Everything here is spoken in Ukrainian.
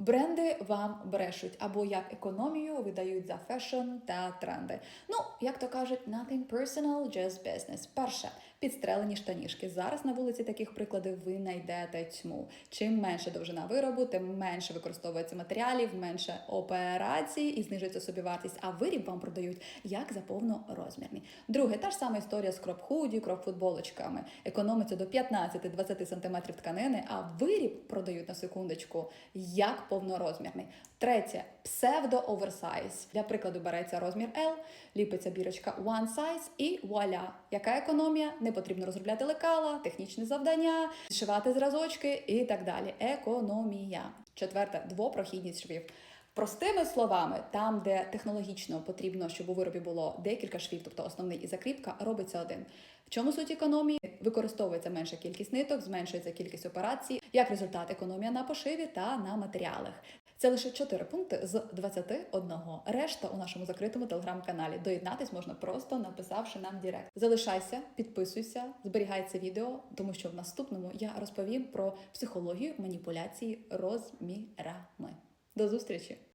Бренди вам брешуть або як економію видають за фешн та тренди. Ну, як то кажуть, nothing personal, just business. Перше, підстрелені штанішки. Зараз на вулиці таких прикладів ви знайдете тьму. Чим менше довжина виробу, тим менше використовується матеріалів, менше операцій і знижується собівартість. А виріб вам продають як за повнорозмірний. Друге, та ж сама історія з кроп-худі, кроп-футболочками. Економиться до 15-20 см тканини, а виріб продають на секундочку як повнорозмірний. Третє псевдо-оверсайз. Для прикладу береться розмір L, ліпиться бірочка one size і вуаля. Яка економія? Не потрібно розробляти лекала, технічне завдання, зшивати зразочки і так далі. Економія. Четверте двопрохідність швів. Простими словами, там, де технологічно потрібно, щоб у виробі було декілька швів, тобто основний і закріпка, робиться один. Чому суть економії? Використовується менша кількість ниток, зменшується кількість операцій. Як результат, економія на пошиві та на матеріалах. Це лише 4 пункти з 21. Решта у нашому закритому телеграм-каналі. Доєднатись можна просто написавши нам Директ. Залишайся, підписуйся, зберігай це відео, тому що в наступному я розповім про психологію маніпуляції розмірами. До зустрічі!